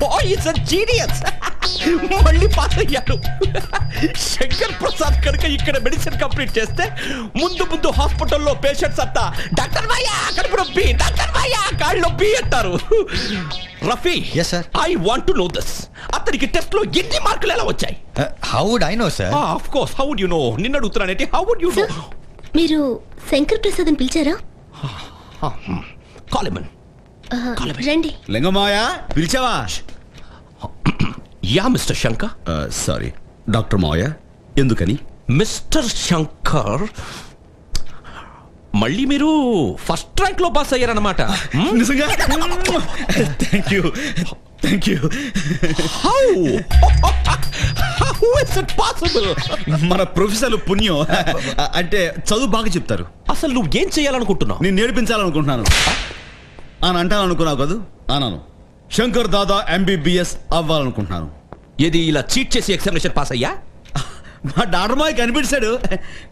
Bye is genius మళ్ళీ pass అయ్యాడు శంకర్ ప్రసాద్ కనుక ఇక్కడ మెడిసిన్ కంప్లీట్ చేస్తే ముందు ముందు హాస్పిటల్లో పేషెంట్స్ అంతా డాక్టర్ మాయా కడుపు నొప్పి డాక్టర్ మాయా కాళ్ళు నొప్పి అంటారు. Rafi Yes, sir. I want to know this అతనికి టెస్ట్లో ఎన్ని మార్కులు ఎలా వచ్చాయి? How would I know sir of course how would you know నిన్న అడుగుతున్నానంటే how would you know sir మీరు శంకర్ ప్రసాద్ అని పిలిచారా కాలమన్. రండి. లింగమాయ పిలిచావా? Yeah mister Shankar. Sorry doctor మావయ్య ఎందుకని? మిస్టర్ శంకర్ మళ్ళీ మీరు ఫస్ట్ ర్యాంక్లో పాస్ అయ్యారన్నమాట. నిజంగా? Thank you thank you how how is it possible మన ప్రొఫెసర్ పుణ్యం. అంటే చదువు బాగా చెప్తారు. అసలు నువ్వు ఏం చేయాలనుకుంటున్నావు? నేను నేర్పించాలనుకుంటున్నాను. అని అంటాననుకున్నావు కదూ? అన్నాను. శంకర్ దాదా ఎంబీబీఎస్ అవ్వాలనుకుంటున్నాను. ఏది ఇలా చీట్ చేసి ఎగ్జామినేషన్ పాస్ అయ్యా? మా డాక్టర్ మాయ కనిపించాడు.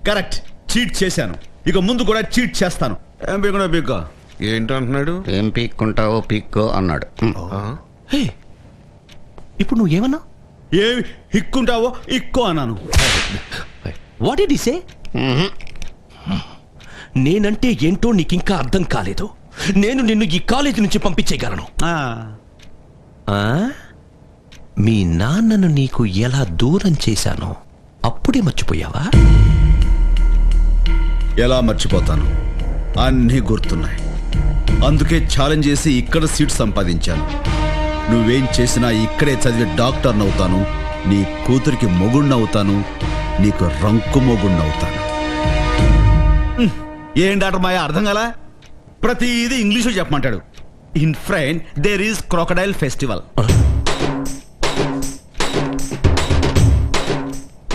కరెక్ట్. చీట్ చేశాను. ఇక ముందు కూడా చీట్ చేస్తాను. ఏం పీకున్నా పీక్కో? ఏంటంటున్నాడు? ఏం పీక్కుంటావో పీక్కో అన్నాడు. హే ఇప్పుడు నువ్వు ఏమన్నా? ఏ ఇక్కుంటావో ఇక్కో అన్నాను. వాట్ డి సే నేనంటే ఏంటో నీకింకా అర్థం కాలేదు. నేను నిన్ను ఈ కాలేజీ నుంచి పంపించేయగలను. ఆ, ఆ? మీ నాన్నను నీకు ఎలా దూరం చేశానో అప్పుడే మర్చిపోయావా? ఎలా మర్చిపోతాను? అన్నీ గుర్తున్నాయి. అందుకే ఛాలెంజ్ చేసి ఇక్కడ సీట్ సంపాదించాను. నువ్వేం చేసినా ఇక్కడే చదివి డాక్టర్ అవుతాను నీ కూతురికి మొగుణ్ణవుతాను నీకు రంకు మొగుణ్ణవుతాను. ఏం డాక్టర్ మాయ? అర్థం కాలా? ప్రతిదీ English చెప్పమంటాడు. In front there is crocodile festival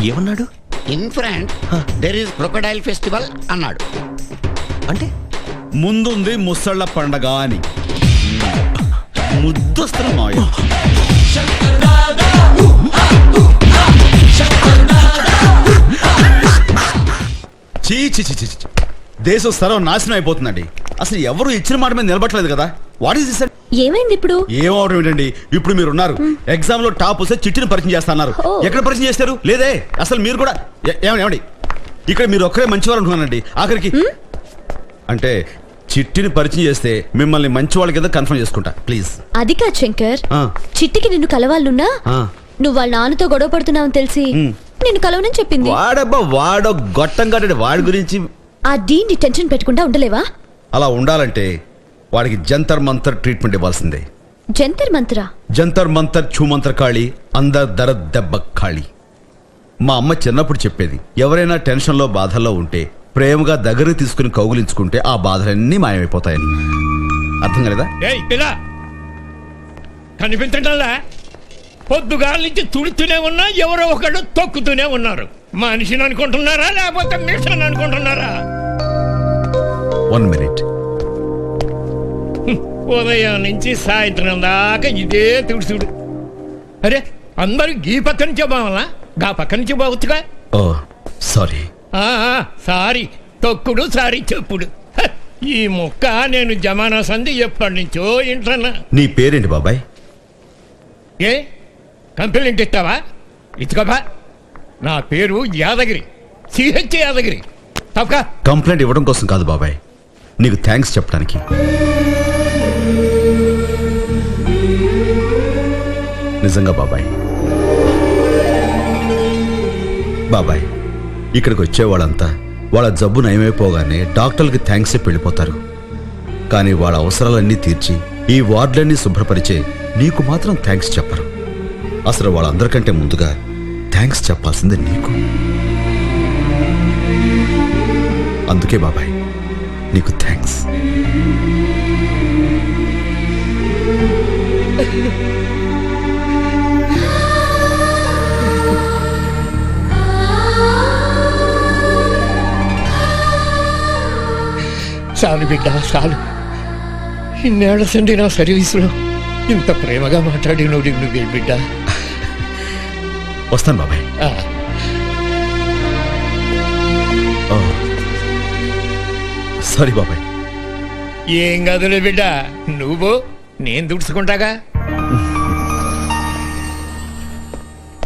ఏమన్నాడు? In front there is crocodile festival అన్నాడు. అంటే? ముందుంది ముసళ్ళ పండగ అని. ముద్దొస్తున్న మాయ. చీ చీ చీ చీ చీ. దేశం సర్వం నాశనం అయిపోతుందండి. అసలు ఎవరు ఇచ్చిన మాట మీద నిలబట్టలేదు కదా? వాట్ ఈస్ దిస్ ఏమైంది ఇప్పుడు? ఏమవడం ఏంటండి? ఇప్పుడు మీరు ఉన్నారు ఎగ్జామ్లో టాప్ వస్తే చిట్టిని పరిచయం చేస్తున్నారు. ఎక్కడ పరిచయం చేస్తారు లేదే. అసలు మీరు కూడా ఏమండి ఏమండి? ఇక్కడ మీరు ఒక్కరే మంచివారు అనుకున్నానండి ఆఖరికి అంటే చిట్టిని పరిచయం చేస్తే మిమ్మల్ని మంచి వాళ్ళ కింద కన్ఫర్మ్ చేసుకుంటా. ప్లీజ్ అది కాదు శంకర్. చిట్టికి నిన్ను కలవాలనున్నా. నువ్వు వాళ్ళ నాన్నతో గొడవ పడుతున్నావని తెలిసి నిన్ను కలవనని చెప్పింది. వాడబ్బా వాడో గొట్టం కట్టండి వాడి గురించి ఆ డీన్ని టెన్షన్ పెట్టకుండా ఉండలేవా? అలా ఉండాలంటే వాడికి జంతర్ మంతర్ ట్రీట్మెంట్ ఇవ్వాల్సిందే. జంతర్ మంత్రా? జంతర్ మంతర్ ఛూమంతర్ కాళి అందర్ దర దెబ్బ ఖాళీ. మా అమ్మ చిన్నప్పుడు చెప్పేది ఎవరైనా టెన్షన్లో బాధల్లో ఉంటే ప్రేమగా దగ్గర తీసుకుని కౌగులించుకుంటే ఆ బాధలన్నీ మాయమైపోతాయని. అర్థం కాలేదా? ఏయ్ పిల్ల! కనిపించటంలా? పొద్దుగాల నుంచి తుడుతూనే ఉన్నా ఎవరో ఒకడు తొక్కుతూనే ఉన్నారు. మనిషిని అనుకుంటున్నారా లేకపోతే మిషన్ అనుకుంటున్నారా? వన్ మినిట్ ఉదయం నుంచి సాయంత్రం దాకా ఇదే తుడుచుడు. అరే అందరూ ఈ పక్క నుంచే బావాలా గా పక్క నుంచి బావచ్చుగా ఓ సారీ. సారీ. తొక్కుడు సారీ చెప్పుడు. ఈ ముక్క నేను జమానా సంధి ఎప్పటి నుంచో ఇంటన్నా నీ పేరేంటి బాబాయ్? ఏ? కంప్లైంట్ ఇస్తావా? ఇచ్చుకోబా నా పేరు యాదగిరి. సిహెచ్ యాదగిరి. తప్పక. కంప్లైంట్ ఇవ్వడం కోసం కాదు బాబాయ్. నీకు థ్యాంక్స్ చెప్పడానికి. నిజంగా బాబాయ్. బాబాయ్ ఇక్కడికి వచ్చేవాళ్ళంతా వాళ్ళ జబ్బు నయమైపోగానే డాక్టర్లకి థ్యాంక్స్ చెప్పి వెళ్ళిపోతారు. కానీ వాళ్ళ అవసరాలన్నీ తీర్చి ఈ వార్డులన్నీ శుభ్రపరిచే నీకు మాత్రం థ్యాంక్స్ చెప్పరు. అసలు వాళ్ళందరికంటే ముందుగా థ్యాంక్స్ చెప్పాల్సింది నీకు. అందుకే బాబాయ్ నీకు చాలు బిడ్డ చాలు. ఇన్నేళ్ళ సండి నా సర్వీసులో ఇంత ప్రేమగా మాట్లాడి నువ్వు నువ్వే బిడ్డ. వస్తాను బాబాయ్. సారీ బాబాయ్. ఏం కదులే బిడ్డ నువ్వు నేను దుడుచుకుంటాగా?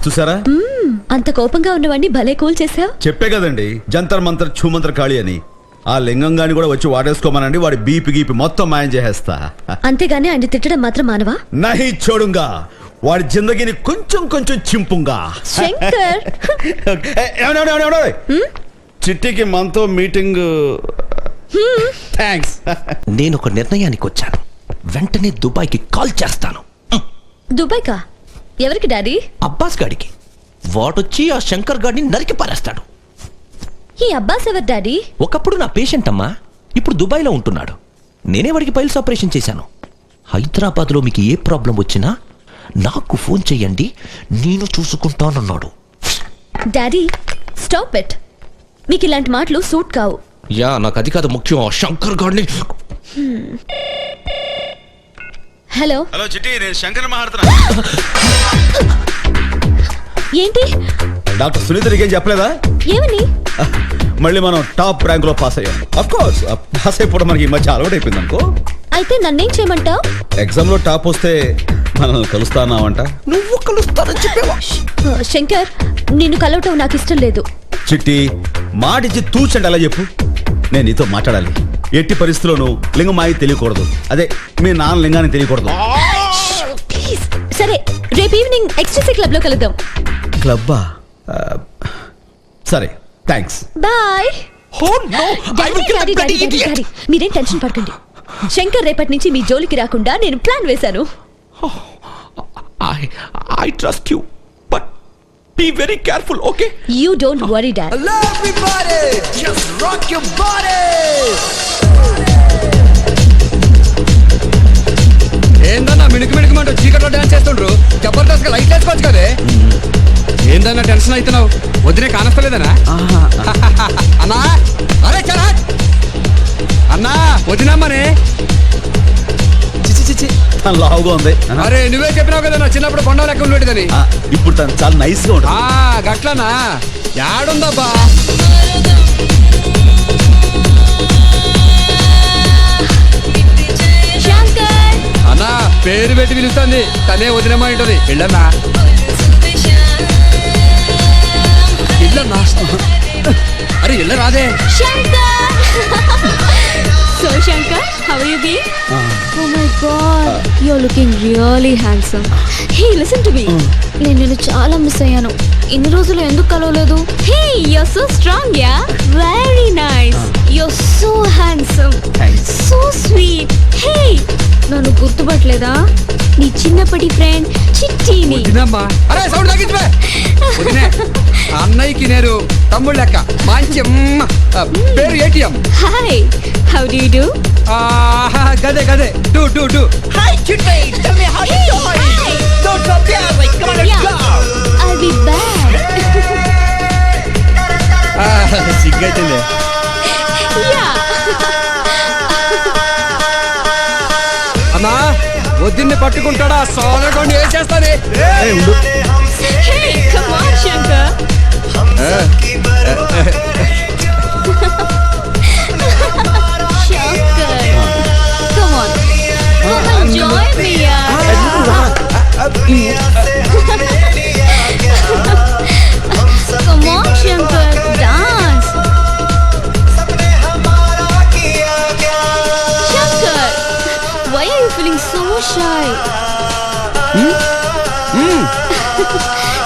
చూసారా? అంత కోపంగా ఉన్నవాడిని భలే కూల్ చేసావు చెప్పే కదండి జంతర్ మంతర్ ఛూమంతర్ ఖాళీ అని. ఆ లింగం గాని కూడా వచ్చి వాడేసుకోమనండి వాడి బీపి గీపి మొత్తం మాయం చేసేస్తా. అంతేగాని ఆయన తిట్టడం మాత్రం మానవా? నహి చూడుంగా వాడి జిందగీని కొంచెం కొంచెం చింపుంగా. శంకర్? చిట్టికి మనతో మీటింగ్ థ్యాంక్స్ నేను ఒక నిర్ణయానికి వచ్చాను వెంటనే దుబాయ్కి కాల్ చేస్తాను. దుబాయ్ కా ఎవరికి డాడీ? అబ్బాస్ గాడికి. వాడొచ్చి ఆ శంకర్ గాడిని నరికి పారేస్తాడు. ఈ అబ్బాస్ ఎవరు డాడీ? ఒకప్పుడు నా పేషెంట్ అమ్మా ఇప్పుడు దుబాయ్లో ఉంటున్నాడు. నేనే వాడికి పైల్స్ ఆపరేషన్ చేశాను. హైదరాబాద్లో మీకు ఏ ప్రాబ్లం వచ్చినా నాకు ఫోన్ చెయ్యండి నేను చూసుకుంటానన్నాడు. Daddy stop it. మీకు ఇలాంటి మాటలు సూట్ కావు. యా నాకు అది కాదు ముఖ్యం ఆ శంకర్ గాడిని. హలో. హలో చిట్టి నేను శంకర్ మాట్లాడుతున్నా ఏంటి? డాక్టర్ సునీత నీకేం చెప్పలేదా? ఏమని? మళ్ళీ మనం టాప్ ర్యాంక్లో పాస్ అయ్యాం. అఫ్ కోర్స్ పాస్ అయిపోవడం మనకి ఈ మధ్య అలవాటు అయిపోయింది అనుకో. అయితే నన్నేం చేయమంటావు? ఎగ్జామ్లో టాప్ వస్తే మనల్ని కలుస్తానావంట. నువ్వు కలుస్తానని చెప్పేవా? శంకర్ నిన్ను కలవటం నాకు ఇష్టం లేదు. చిట్టి మాటిచ్చి తూచండి అలా చెప్పు. నేను నీతో మాట్లాడాలి. ఎట్టి పరిస్థితుల్లోనూ లింగమాయి తెలియకూడదు. అదే మీ నాన్న లింగాన్ని తెలియకూడదు. ప్లీజ్ సరే రేపు ఈవినింగ్ ఎక్స్ట్రీసీ క్లబ్లో కలుద్దాం. క్లబ్బా? ఆ, సరే థ్యాంక్స్ బాయ్! మీరేం టెన్షన్ పడకండి. శంకర్ రేపటి నుంచి మీ జోలికి రాకుండా నేను ప్లాన్ వేశాను. trust you, but be very careful, okay? You don't worry dad ఏందన్నా మిణుకు మిణుకుమంటూ చీకట్లో డాన్స్ చేస్తుండ్రు? జబర్దస్త్గా లైట్ వేసుకోవచ్చు కదే? ఏందన్నా టెన్షన్ అవుతున్నావు? వదిలే కానస్తలేదనా? అన్నా! అరే చలా అన్నా వదినమ్మనే! తను లావుగా ఉంది. అరే నువ్వే చెప్పినావు కదా నా చిన్నప్పుడు కొండ లెక్క ఉండేదని ఆ, ఇప్పుడు తను చాలా నైస్గా ఉంటుంది. ఆ గట్లనా? యాడుందబ్బా? శంకర్. అన్నా పేరు పెట్టి పిలుస్తుంది. తనే వదినమ్మ ఉంటుంది వెళ్ళన్నా ఇల్లన్నా అరే ఇల్ల రాదే. Shankar. God you are looking really handsome hey listen to me నేను నిన్ను చాలా మిస్ అయ్యాను. ఇన్ని రోజులు ఎందుకు కలవలేదు? Hey you are so strong yeah very nice you are so handsome. So sweet hey నన్ను గుర్తుపట్టలేదా? నీ చిన్నప్పటి ఫ్రెండ్ చిట్టిని. అరే సౌండ్ తగ్గించే అన్నయ్యకి నేరు తమ్ముడు లెక్క. మంచి పేరు ATM. Hi how do you do? గదే గదే. Do do do. హాయ్ చిట్టై టెల్ మీ హౌ యు అమ్మా వద్దిన్ని పట్టుకుంటాడా? సోదరుడు ఏం చేస్తాను? Feeling so shy? You're so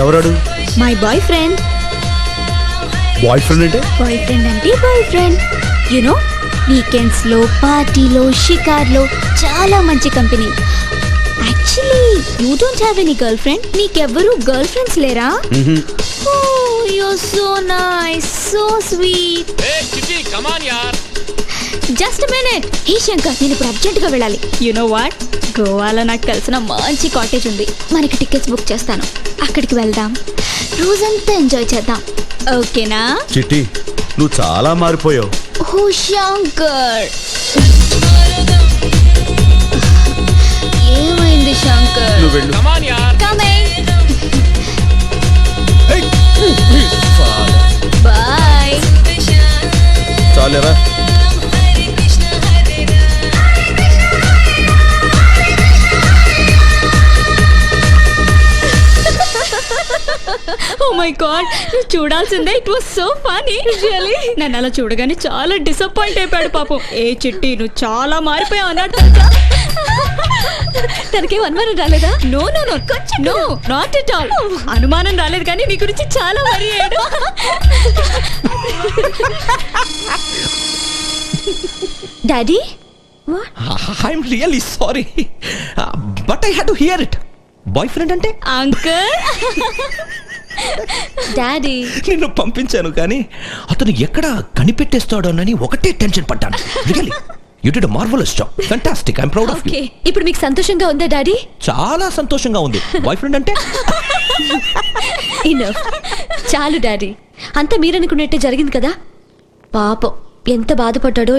ఎవరాడు? My boyfriend. బాయ్ ఫ్రెండ్ అంటే? బాయ్ ఫ్రెండ్ అంటే బాయ్ ఫ్రెండ్ యునో వీకెండ్స్లో పార్టీలో షికార్లో చాలా మంచి company actually you don't have any girlfriend Neekevvaru girlfriends లేరా Oh, you so nice so sweet Chitti come on యార్ జస్ట్ మినిట్ హే శంకర్ నేను ఇప్పుడు అర్జెంట్గా వెళ్ళాలి. యు నో వాట్ గోవాలో నాకు కలిసిన మంచి కాటేజ్ ఉంది. మనకి టికెట్స్ బుక్ చేస్తాను. అక్కడికి వెళ్దాం. రోజంతా ఎంజాయ్ చేద్దాం. ఓకేనా? చిట్టి నువ్వు చాలా మారిపోయావు. ఓ శంకర్. ఏమైంది శంకర్? నువ్వు వెళ్ళు. కమింగ్ బాయ్ సర్లేరా మై గాడ్ నువ్వు చూడాల్సిందే. It was so funny really నన్ను అలా చూడగానే చాలా డిసప్పాయింట్ అయిపోయాడు పాపం. ఏ చిట్టి నువ్వు చాలా మారిపోయావు అన్నాడు తెలుసా? తనకేం అనుమానం రాలేదా? No no no no not at all అనుమానం రాలేదు కానీ నీ గురించి చాలా వరి అయ్యాడు. Daddy I'm really sorry but I had to hear it boy friend అంటే? అంకుల్ డాడీ నిన్ను పంపించాను కానీ అతను ఎక్కడ కనిపెట్టేస్తాడోనని ఒకటే టెన్షన్ పడ్డాను. Really you did marvellous job fantastic I'm proud of you okay ఇప్పుడు మీకు సంతోషంగా ఉందా డాడీ చాలా సంతోషంగా ఉంది. బాయ్ ఫ్రెండ్ అంటే? ఇనఫ్ చాలు డాడీ అంతా మీరనుకున్నట్టే జరిగింది కదా? పాపం. ఎంత బాధపడ్డాడో